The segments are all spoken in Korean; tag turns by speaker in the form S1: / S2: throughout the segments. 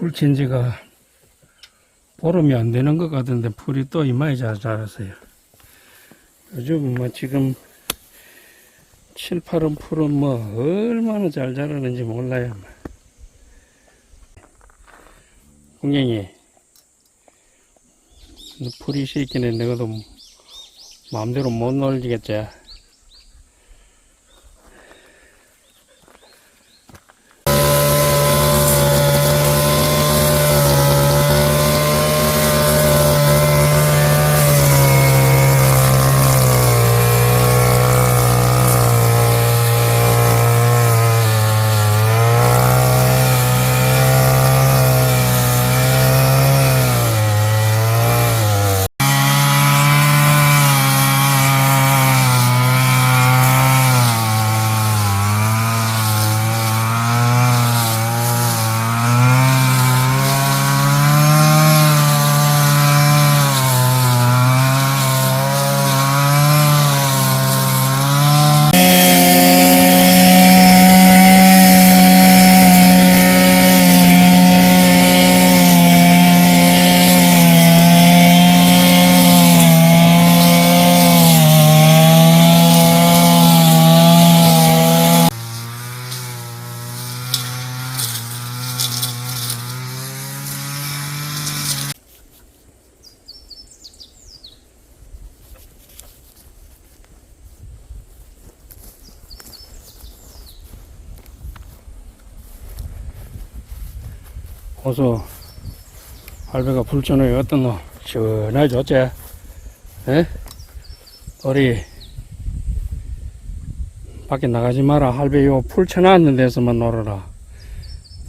S1: 풀친 지가 보름이 안 되는 것 같은데 풀이 또 이마에 잘 자랐어요. 요즘 뭐 지금 7, 8원 풀은 뭐 얼마나 잘 자라는지 몰라요. 공룡이 풀이 시키네 내가도 마음대로 못 놀리겠지. 호수 할배가 불전에 어떤 너 시원하게 좋지? 에? 우리 밖에 나가지 마라 할배 요풀 쳐놨는 데서만 놀아라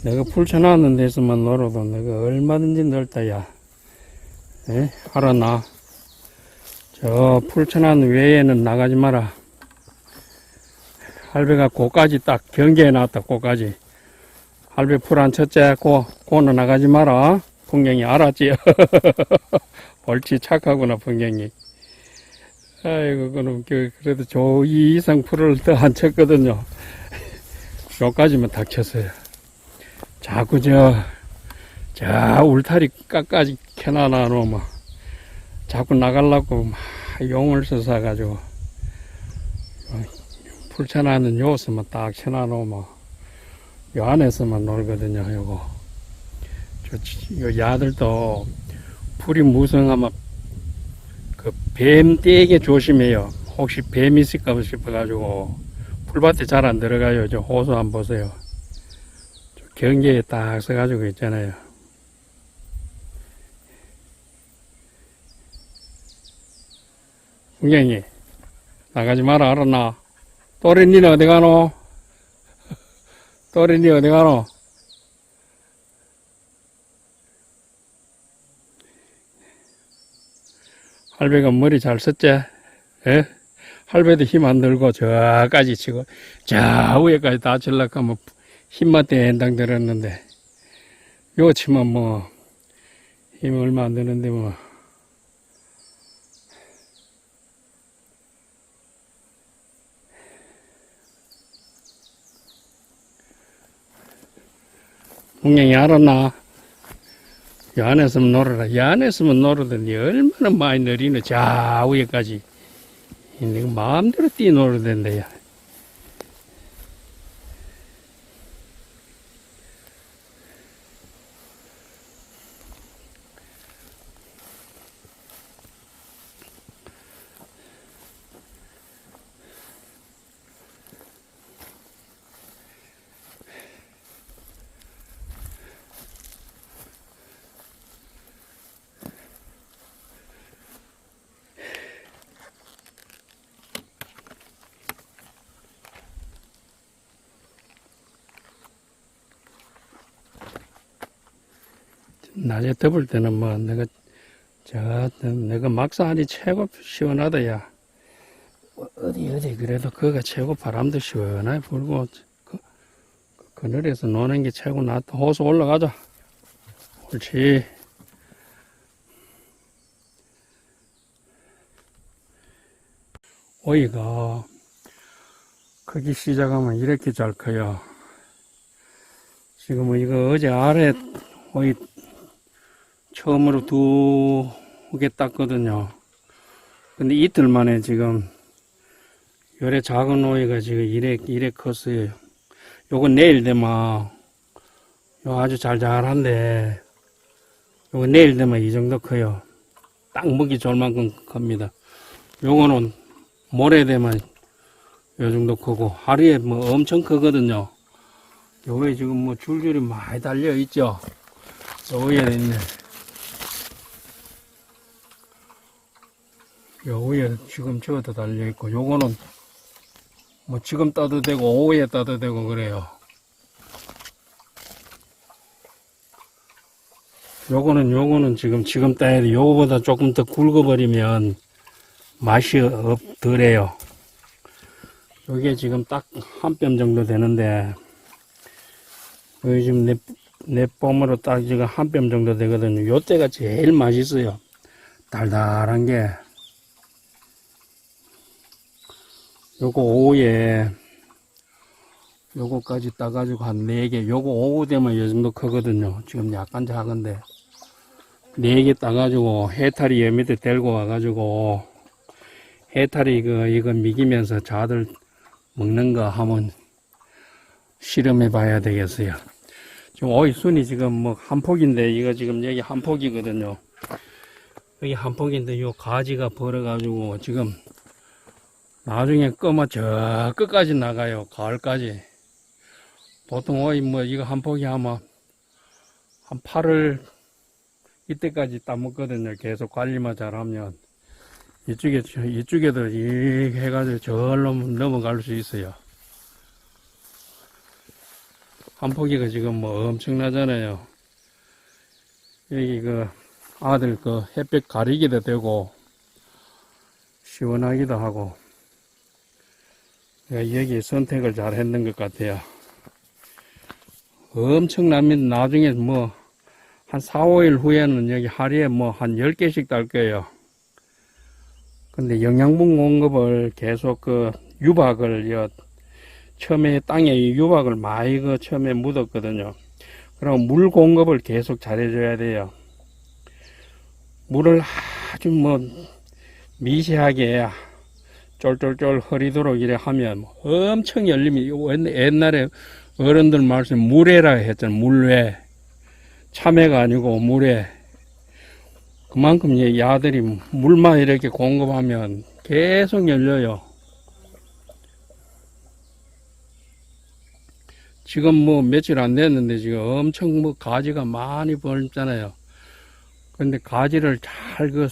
S1: 내가 풀 쳐놨는 데서만 놀아도 내가 얼마든지 넓다 야 에? 알았나? 저풀 쳐놨는 외에는 나가지 마라 할배가 고까지 딱 경계해 놨다 고까지 할배 풀안 쳤지? 고, 고는 나가지 마라. 풍경이 알았지? 옳지, 착하구나, 풍경이. 아이고, 그럼, 그, 그래도 저, 이 이상 풀을 더 안 쳤거든요. 요까지만 딱 쳤어요. 자꾸 저, 저, 울타리 까까지 켜놔놔 놓으면, 자꾸 나가려고 막 용을 써서 가지고, 풀 쳐놨는 요스만 딱 쳐놔놓으면, 요 안에서만 놀거든요, 요거. 저, 치- 요 야들도 풀이 무성하면 그뱀 떼게 조심해요. 혹시 뱀 있을까 싶어가지고 풀밭에 잘 안 들어가요. 저 호수 안 보세요. 저 경계에 딱 써가지고 있잖아요. 풍경이 나가지 마라 알았나? 또래 니는 어디 가노? 또래니 어디 가노? 할배가 머리 잘 썼지? 예? 할배도 힘 안 들고 저까지 치고 저 위에까지 다 칠라고 하면 힘만 땡당 들었는데 요거 치면 뭐 힘 얼마 안 드는데 뭐 분명히 알았나? 이 안에서만 놀아라. 이 안에서만 놀아더니 얼마나 많이 위에까지. 내가 마음대로 뛰놀아야 된다, 야. 낮에 덮을 때는 뭐 내가 저 내가 막사하니 최고 시원하다 야. 어, 어디 어디 그래도 그가 최고 바람도 시원하게 불고 그, 그 그늘에서 노는 게 최고 낫다. 호수 올라가자. 옳지. 오이가 크기 시작하면 이렇게 잘 커요. 지금 은 이거 어제 아래 거의 처음으로 두 개 땄거든요. 근데 이틀 만에 지금 열에 작은 오이가 지금 이래 이래 컸어요. 요건 내일 되면 요 아주 잘 자란데 요건 내일 되면 이 정도 커요. 딱 먹기 좋을 만큼 큽니다. 요거는 모레 되면 요 정도 크고 하루에 뭐 엄청 크거든요. 요게 지금 뭐 줄줄이 많이 달려 있죠. 요 위에 있네. 요 위에 지금 저것도 달려 있고 요거는 뭐 지금 따도 되고 오후에 따도 되고 그래요. 요거는 요거는 지금 지금 따야 돼. 요거보다 조금 더 굵어버리면 맛이 없 덜해요. 요게 지금 딱 한 뼘 정도 되는데 여기 지금 내, 내 봄으로 딱 지금 한 뼘 정도 되거든요. 요 때가 제일 맛있어요. 달달한 게. 요거 오후에 요거까지 따가지고 한 4개. 요거 오후 되면 요 정도 크거든요. 지금 약간 작은데. 4개 따가지고 해탈이 여 밑에 데리고 와가지고 해탈이 그, 이거 미기면서 자들 먹는 거 한번 실험해 봐야 되겠어요. 지금 오이 순이 지금 뭐 한 폭인데 이거 지금 여기 한 폭이거든요. 여기 한 폭인데 요 가지가 벌어가지고 지금 나중에 끄면 저 끝까지 나가요. 가을까지. 보통 오이 뭐 이거 한 폭이 아마 한 8월 이때까지 따먹거든요. 계속 관리만 잘하면. 이쪽에, 이쪽에도 이 해가지고 절로 넘어갈 수 있어요. 한 포기가 지금 뭐 엄청나잖아요. 여기 그 아들 그 햇볕 가리기도 되고 시원하기도 하고 여기 선택을 잘 했는 것 같아요. 엄청납니다. 나중에 뭐 한 4, 5일 후에는 여기 하루에 뭐 한 10개씩 딸 거예요. 근데 영양분 공급을 계속 그 유박을 여 처음에 땅에 이 유박을 많이 그 처음에 묻었거든요. 그럼 물 공급을 계속 잘해줘야 돼요. 물을 아주 뭐 미세하게 쫄쫄쫄 흐리도록 이래 하면 엄청 열림이 옛날에 어른들 말씀 물회라 했잖아요. 물회. 참외가 아니고 물회. 그만큼 이 야들이 물만 이렇게 공급하면 계속 열려요. 지금 뭐 며칠 안 됐는데 지금 엄청 뭐 가지가 많이 벌잖아요. 근데 가지를 잘그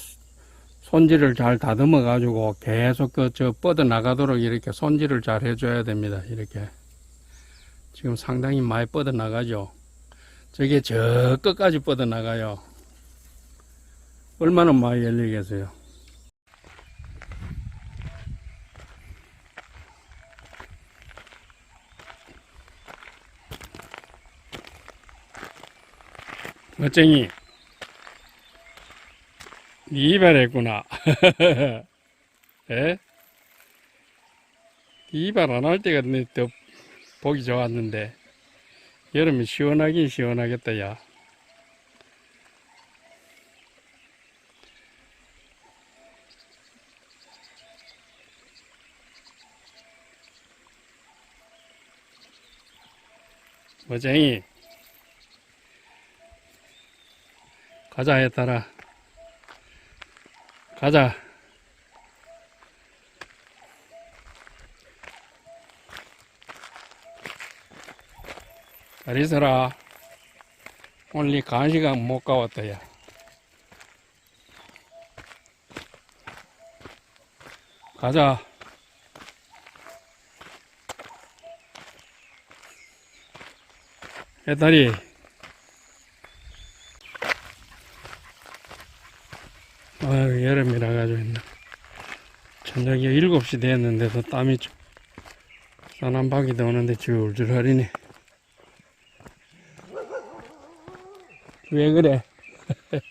S1: 손질을 잘 다듬어 가지고 계속 그 저 뻗어 나가도록 이렇게 손질을 잘 해줘야 됩니다. 이렇게 지금 상당히 많이 뻗어 나가죠. 저게 저 끝까지 뻗어 나가요. 얼마나 많이 열리겠어요. 멋쟁이. 네 이발했구나. 에? 이발 안 할 때가 내더 보기 좋았는데. 여름에 시원하긴 시원하겠다, 야. 멋쟁이. 가자, 했다라. 가자. 잘 있어라. 오늘 이 간시간 못 가왔다, 야. 가자. 해다리. 아유, 여름이라 가지고 있나. 저녁이 7시 됐는데도 땀이 좀, 싸한 바퀴도 오는데 줄줄 흐리네. 왜 그래?